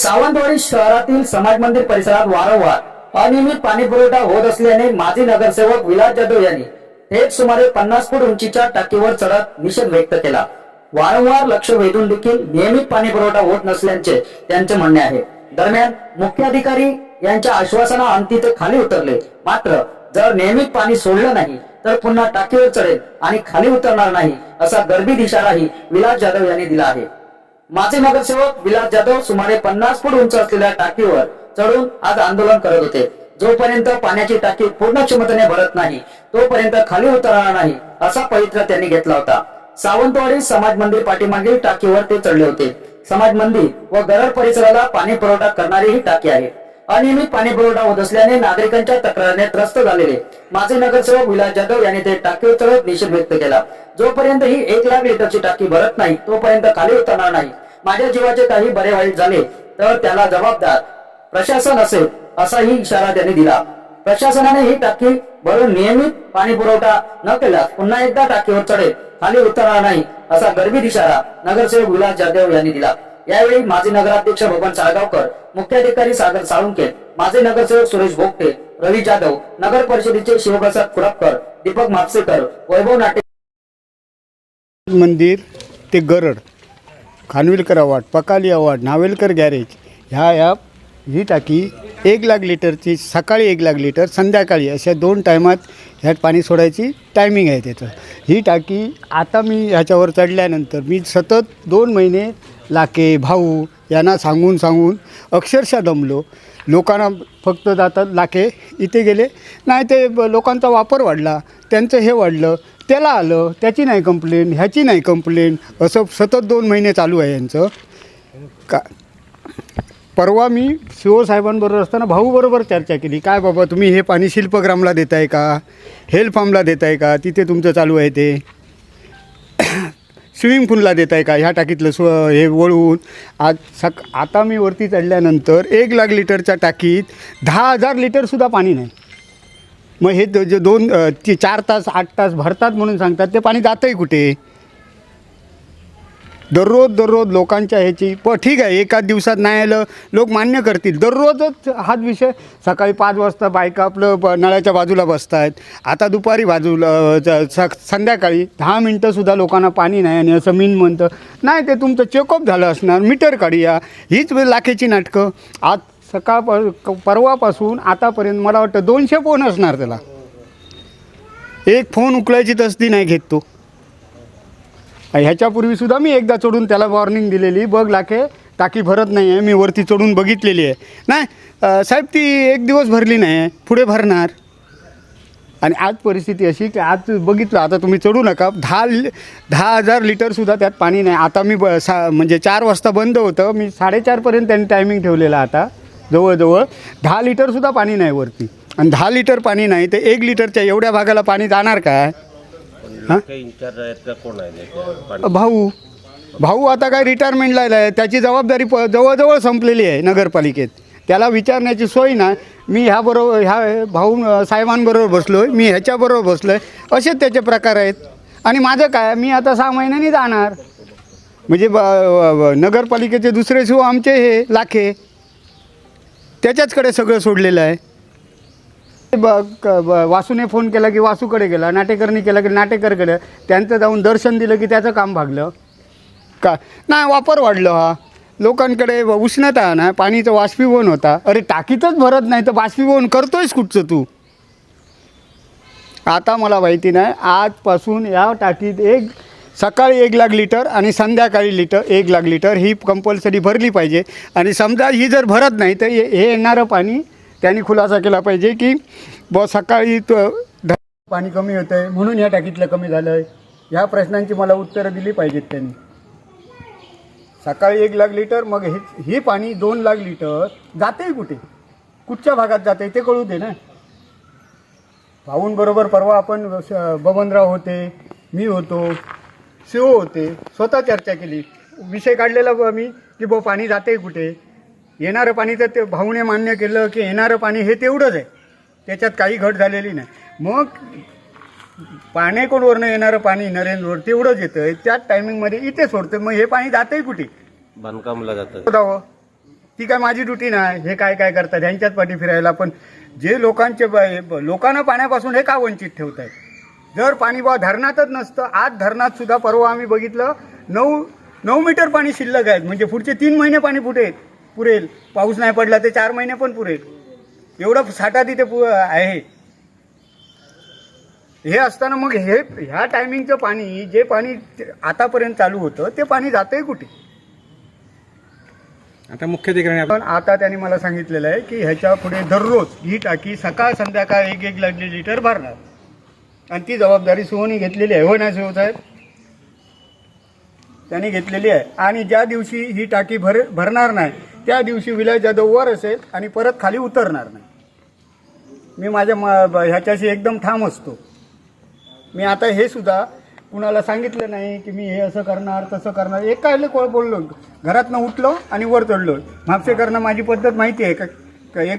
सावंतवाडी शहरातील समाज मंदिर परिसरात वारंवार अनियमित पाणी पुरवठा होत असल्याने माजी नगरसेवक विलास जाधव यांनी थेट सुमारे पन्नास फूट उंचीच्या टाकीवर चढत निषेध व्यक्त केला. वारंवार लक्ष वेधून देखील नियमित पाणी पुरवठा होत नसल्याचे त्यांचे म्हणणे आहे. दरम्यान मुख्याधिकारी यांच्या आश्वासनाअंती ते खाली उतरले. मात्र जर नियमित पाणी सोडलं नाही तर पुन्हा टाकीवर चढेल आणि खाली उतरणार नाही असा गर्भित इशाराही विलास जाधव यांनी दिला आहे. माझे नगरसेवक विलास जाधव सुमारे पन्नास फूट उंच असलेल्या टाकीवर चढून आज आंदोलन करत होते. जोपर्यंत पाण्याची टाकी पूर्ण क्षमतेने भरत नाही तोपर्यंत खाली उतरणार नाही असा पवित्र त्यांनी घेतला होता. सावंतवाडी समाज मंदिर पाठीमागील टाकीवर ते चढले होते. समाज मंदिर व गरड परिसराला पाणी पुरवठा करणारी ही टाकी आहे. अनियमित पाणी पुरवठा होत असल्याने नागरिकांच्या तक्रारीने त्रस्त झालेले माझे नगरसेवक विलास जाधव यांनी ते टाकीवर चढत निषेध व्यक्त केला. जोपर्यंत ही एक लाख लिटरची टाकी भरत नाही तोपर्यंत खाली उतरणार नाही. माझ्या जीवाचे काही बरे वाईट झाले तर त्याला जबाबदार. प्रशासन असेल असाही इशारा त्यांनी दिला. प्रशासनाने ही टाकी भरून नियमित पाणी पुरवठा न केल्यास पुन्हा एकदा टाकीवर चढेल. खाली उतरणार नाही असा गर्भित इशारा नगरसेवक विलास जाधव यांनी दिला. यावेळी माजी नगराध्यक्ष भगवान साळगावकर मुख्याधिकारी सागर साळुंके माजी नगरसेवक सुरेश भोगटे रवी जाधव नगर परिषदेचे शिवप्रसाद खुरपकर दीपक म्हापसेकर वैभव नाटे मंदिर ते गरड. खानविलकर अवॉर्ड पकाली अवॉर्ड नावेलकर गॅरेज ह्या ह्या ही टाकी एक लाख लिटरची सकाळी एक लाख लिटर संध्याकाळी अशा दोन टायमात ह्यात पाणी सोडायची टायमिंग आहे त्याचं. ही टाकी आता मी ह्याच्यावर चढल्यानंतर मी सतत दोन महिने लाके भाऊ यांना सांगून सांगून अक्षरशः दमलो. लोकांना फक्त जातात लाखे इथे गेले. नाही ते लोकांचा वापर वाढला. त्यांचं हे वाढलं. त्याला आलं त्याची नाही कंप्लेंट ह्याची नाही कंप्लेंट असं सतत दोन महिने चालू आहे यांचं. का परवा मी शिवसाहेबांबरोबर असताना भाऊबरोबर चर्चा केली. काय बाबा तुम्ही हे पाणी शिल्पग्रामला देताय का? हेल्प फार्मला देताय का? तिथे तुमचं चालू आहे ते. स्विमिंग पूलला देताय का? ह्या टाकीतलं स्व हे वळवून. आज सक आता मी वरती चढल्यानंतर एक लाख लिटरच्या टाकीत दहा हजार लिटरसुद्धा पाणी नाही. मग हे जे दोन ती चार तास आठ तास भरतात म्हणून सांगतात ते पाणी जातंय कुठे? दररोज दररोज लोकांच्या ह्याची प ठीक आहे एकाच दिवसात नाही आलं लोक मान्य करतील. दररोजच हाच विषय सकाळी पाच वाजता बायका आपलं ब नळाच्या बाजूला बसत आहेत आता दुपारी बाजूला स- संध्याकाळी दहा मिनटंसुद्धा लोकांना पाणी नाही आणि असं मीन म्हणतं नाही ते तुमचं चेकअप झालं असणार मीटर काढूया. हीच लाखेची नाटकं. आज सकाळ परवापासून आतापर्यंत मला वाटतं दोनशे फोन असणार त्याला. एक फोन उकळायची तसदी नाही घेत तो. ह्याच्यापूर्वीसुद्धा मी एकदा चढून त्याला वॉर्निंग दिलेली बघ लाखे टाकी भरत नाही आहे मी वरती चढून बघितलेली आहे. नाही साहेब ती एक दिवस भरली नाही आहे पुढे भरणार. आणि आज परिस्थिती अशी की आज बघितलं आता तुम्ही चढू नका. दहा लि दहा हजार लिटरसुद्धा त्यात पाणी नाही. आता मी ब सा म्हणजे चार वाजता बंद होतं. मी साडेचारपर्यंत त्यांनी टायमिंग ठेवलेलं आता. जवळजवळ दहा लिटरसुद्धा पाणी नाही वरती. आणि दहा लिटर पाणी नाही तर एक लिटरच्या एवढ्या भागाला पाणी जाणार काय? हां? भाऊ भाऊ आता काय रिटायरमेंटला आहे त्याची जबाबदारी प जवळजवळ संपलेली आहे नगरपालिकेत. त्याला विचारण्याची सोय ना मी ह्याबरोबर ह्या भाऊ साहेबांबरोबर बसलो आहे मी ह्याच्याबरोबर बसलो आहे असेच त्याचे प्रकार आहेत. आणि माझं काय मी आता सहा महिन्यांनी जाणार. म्हणजे ब- नगरपालिकेचे दुसरे शिव आमचे हे लाखे. त्याच्याचकडे सगळं सोडलेलं आहे. ब वासूने फोन केला की वासूकडे गेला नाटेकरनी केला की नाटेकरकडे त्यांचं जाऊन दर्शन दिलं की त्याचं काम भागलं. का? नाही वापर वाढलं हा. लोकांकडे उष्णता ना पाणीचं बाष्पीभवन होता. अरे टाकीतच भरत नाही तर बाष्पीभवन करतोयस कुठचं तू? आता मला माहिती नाही आजपासून या टाकीत एक सकाळी एक लाख लिटर आणि संध्याकाळी लिटर एक लाख लिटर ही कंपल्सरी भरली पाहिजे. आणि समजा ही जर भरत नाही तर हे हे येणारं पाणी त्यांनी खुलासा केला पाहिजे की ब सकाळी पाणी कमी होतं आहे म्हणून ह्या टाकीतलं कमी झालं आहे ह्या प्रश्नांची मला उत्तरं दिली पाहिजेत त्यांनी. सकाळी एक लाख लिटर मग हे हे पाणी दोन लाख लिटर जाते कुठे? कुठच्या भागात जाते ते कळू दे ना. भाऊंबरोबर परवा आपण बबनराव होते मी होतो. शिव होते स्वतः चर्चा केली. विषय काढलेला मी की ब पाणी जाते कुठे? येणारं पाणी तर ते भाऊने मान्य केलं की येणारं पाणी हे तेवढंच आहे. त्याच्यात काही घट झालेली नाही. मग पाण्याकडवरनं येणारं पाणी नरेंद्रवर तेवढंच येतं. त्याच टायमिंगमध्ये इथे सोडतं. मग हे पाणी जातंय कुठे? बांधकामला जातं. शोधावं ती काय माझी ड्युटी नाही. हे काय काय करतात? ह्यांच्याच पाठी फिरायला. पण जे लोकांचे हे लोकांना पाण्यापासून हे का वंचित ठेवत आहेत जर पाणी बा धरणातच नसतं आज धरणात सुद्धा परवा आम्ही बघितलं नऊ नऊ मीटर पाणी शिल्लक आहेत म्हणजे पुढचे तीन महिने पाणी पुढे पुरेल. पाऊस नाही पडला ते चार महिने पण पुरेल. एवढं साठा तिथे पु आहे. हे असताना मग हे ह्या टायमिंगचं पाणी जे पाणी आतापर्यंत चालू होतं ते पाणी जातंय कुठे? आता मुख्याधिकारी पण आता त्यांनी मला सांगितलेलं आहे की ह्याच्या पुढे दररोज ही टाकी सकाळ संध्याकाळ एक एक लिटर भरणार. आणि ती जबाबदारी सोहनी घेतलेली आहे. हो नाही सोह साहेब? त्यांनी घेतलेली आहे. आणि ज्या दिवशी ही टाकी भर भरणार नाही त्या दिवशी विलास जाधव वर असेल आणि परत खाली उतरणार नाही. मी माझ्या म- ब- ह्याच्याशी एकदम ठाम असतो. मी आता हे सुद्धा कुणाला सांगितलं नाही की मी हे असं करणार तसं करणार. एक काय कोण बोललो. घरातनं उठलो आणि वर चढलो. म्हापसे करणं माझी पद्धत माहिती आहे का? का एक